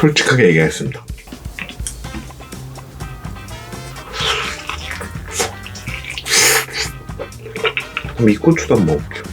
솔직하게 얘기하겠습니다. 그럼 이 고추도 한번 먹을게요.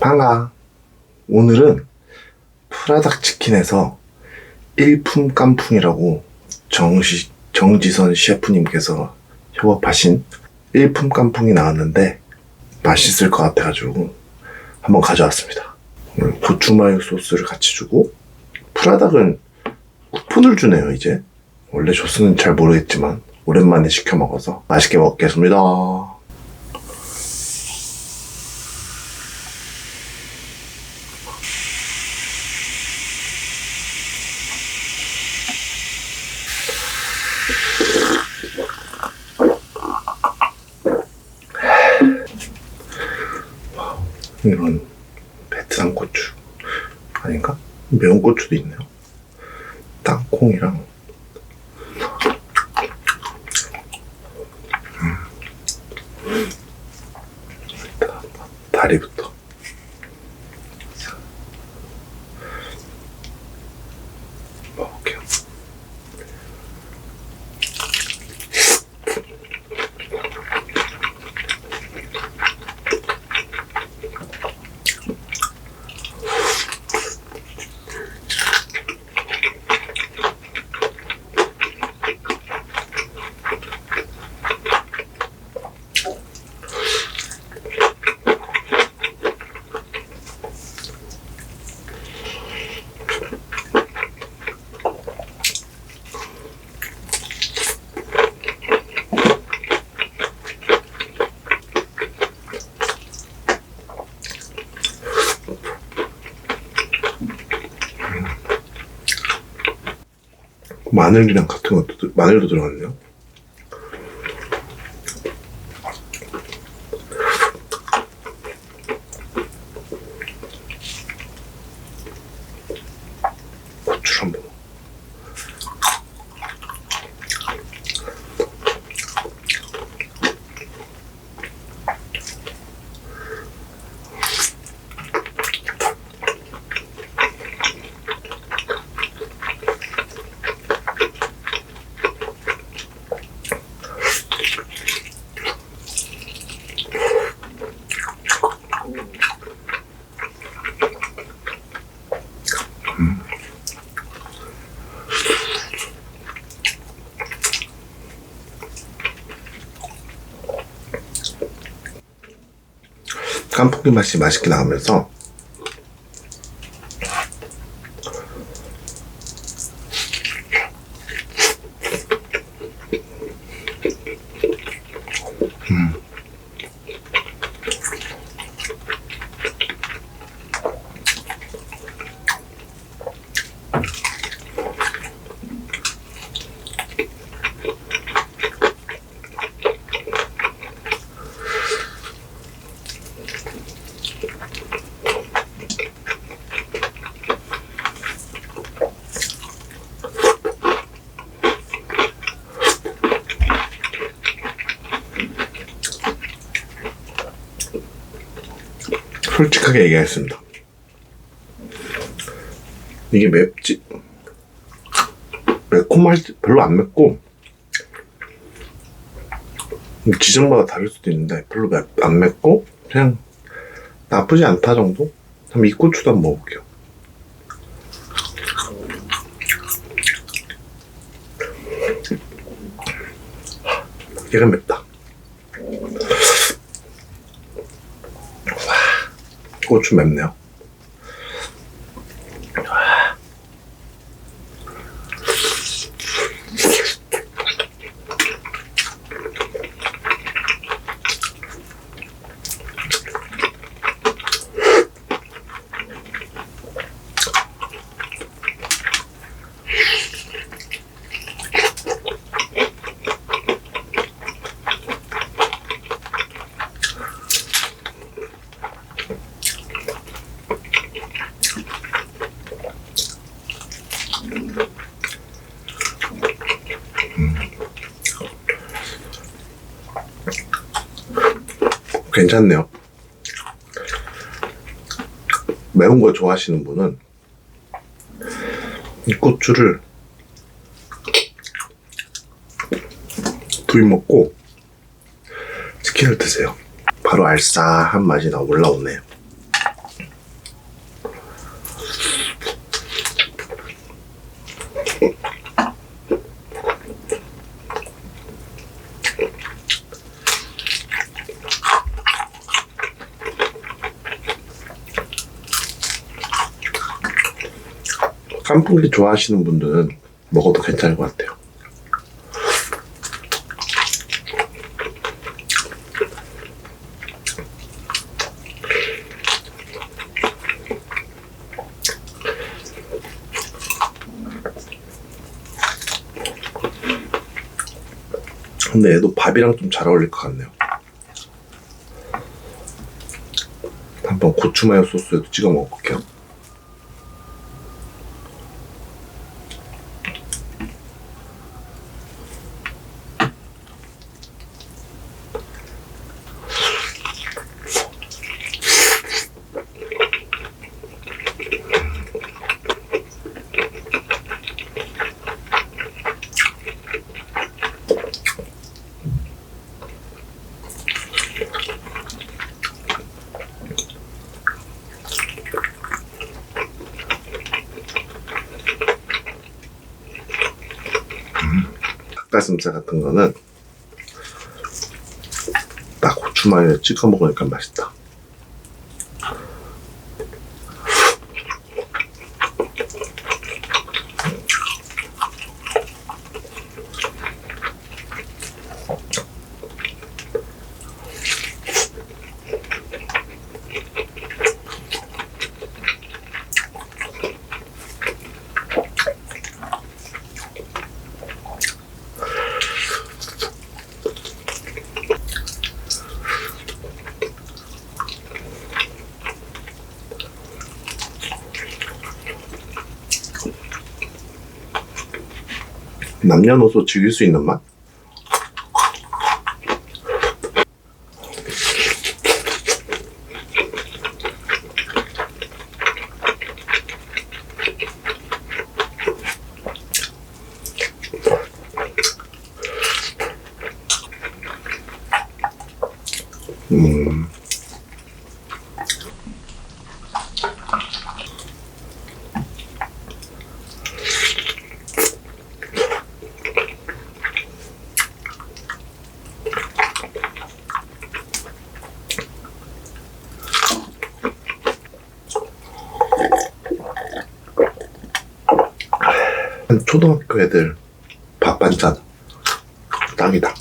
반가. 오늘은 프라닭 치킨에서 일품 깐풍이라고 정시, 정지선 셰프님께서 협업하신 일품 깐풍이 나왔는데 맛있을 것 같아가지고 한번 가져왔습니다. 고추마요 소스를 같이 주고 프라닭은 쿠폰을 주네요 이제 원래 조스는 잘 모르겠지만 오랜만에 시켜 먹어서 맛있게 먹겠습니다. 이런 베트남 고추 아닌가? 매운 고추도 있네요. 땅콩이랑 음. 다리부터 마늘이랑 같은 것도 들- 마늘도 들어갔네요. 고추를 한번. 깐풍기 맛이 맛있게 나오면서 솔직하게 얘기하겠습니다. 이게 맵지 매콤할 때 별로 안 맵고 지점마다 다를 수도 있는데 별로 맵, 안 맵고 그냥 나쁘지 않다 정도? 그럼 이 고추도 한번 먹어볼게요. 얘가 맵다. 고추 맵네요. 괜찮네요. 매운 거 좋아하시는 분은 이 고추를 두입 먹고 치킨을 드세요. 바로 알싸한 맛이 나 올라오네요. 깐풍기 좋아하시는 분들은 먹어도 괜찮을 것 같아요. 근데 얘도 밥이랑 좀 잘 어울릴 것 같네요. 한번 고추 마요 소스에도 찍어 먹어볼게요. 닭가슴살 같은 거는 딱 고추 마요에 찍어 먹으니까 맛있다. 남녀노소 즐길 수 있는 맛? 음. 한 초등학교 애들 밥 반찬 딱이다.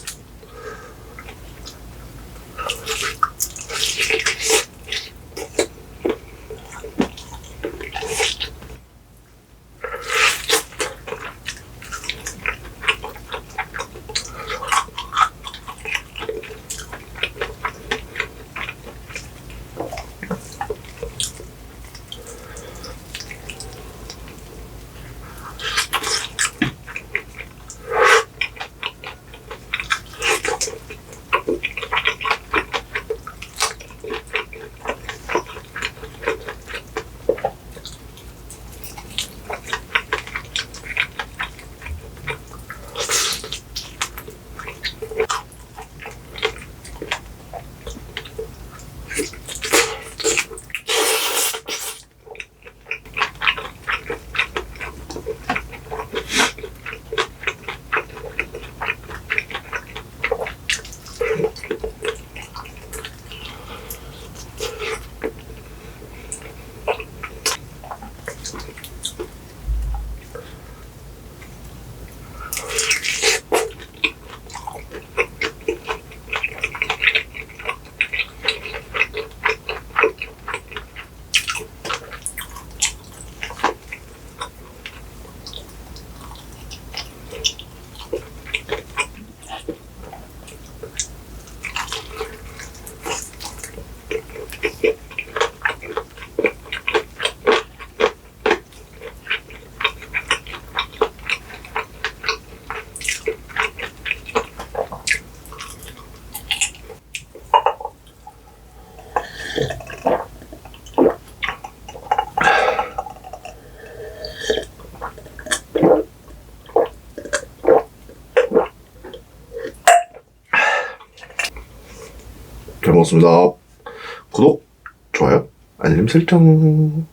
잘 먹었습니다. 구독, 좋아요, 알림 설정.